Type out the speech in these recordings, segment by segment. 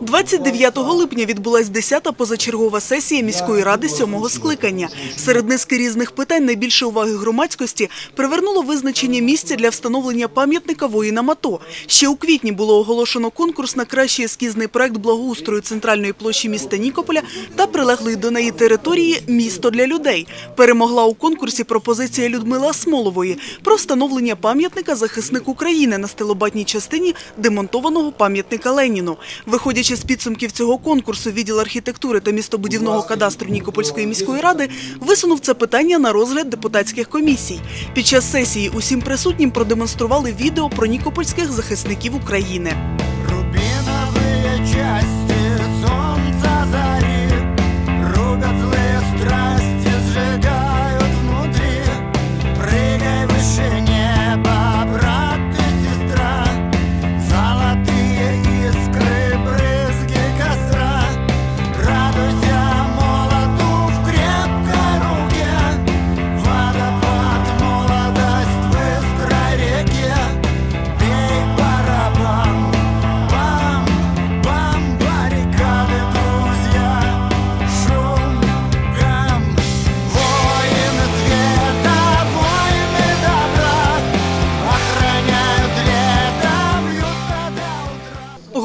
29 липня відбулась 10-та позачергова сесія міської ради сьомого скликання. Серед низки різних питань найбільше уваги громадськості привернуло визначення місця для встановлення пам'ятника воїнам АТО. Ще у квітні було оголошено конкурс на кращий ескізний проект благоустрою центральної площі міста Нікополя та прилеглої до неї території «Місто для людей». Перемогла у конкурсі пропозиція Людмили Асмолової про встановлення пам'ятника захисник України на стилобатній частині демонтованого пам'ятника Леніну. Виходячи з підсумків цього конкурсу, відділ архітектури та містобудівного кадастру Нікопольської міської ради висунув це питання на розгляд депутатських комісій. Під час сесії усім присутнім продемонстрували відео про нікопольських захисників України.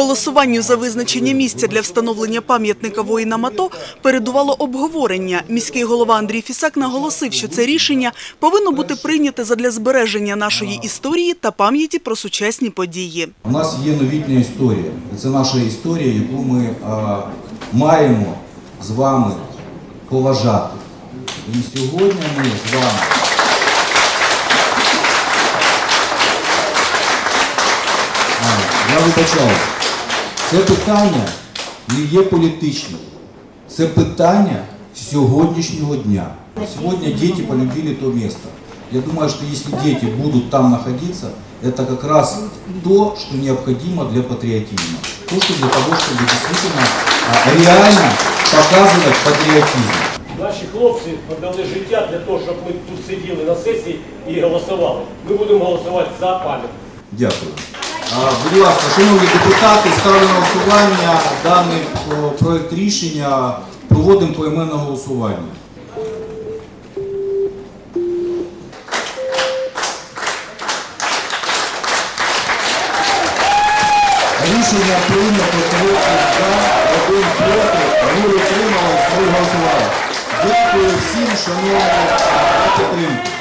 Голосуванню за визначення місця для встановлення пам'ятника воїнам АТО передувало обговорення. Міський голова Андрій Фісак наголосив, що це рішення повинно бути прийняте задля збереження нашої історії та пам'яті про сучасні події. У нас є новітня історія. Це наша історія, яку ми а, маємо з вами поважати. І сьогодні ми з вами. Я вибачаю. Це питання не є політичним. Це питання сьогоднішнього дня. Сегодня дети полюбили то место. Я думаю, что если дети будут там находиться, это как раз то, что необходимо для патриотизма. То, что для того, чтобы действительно а, реально показывать патриотизм. Наші хлопці подали життя для того, щоб ми тут сиділи на сесії і голосували. Ми будемо голосувати за пам'ять. Дякую. Будь ласка, шановні депутати, ставлю на голосування даний о, проект рішення. Проводимо поіменне голосування. Рішення прийнято 30 за, один проти, нуль утрималось, нуль голосувало. Дякую всім, шановні, за.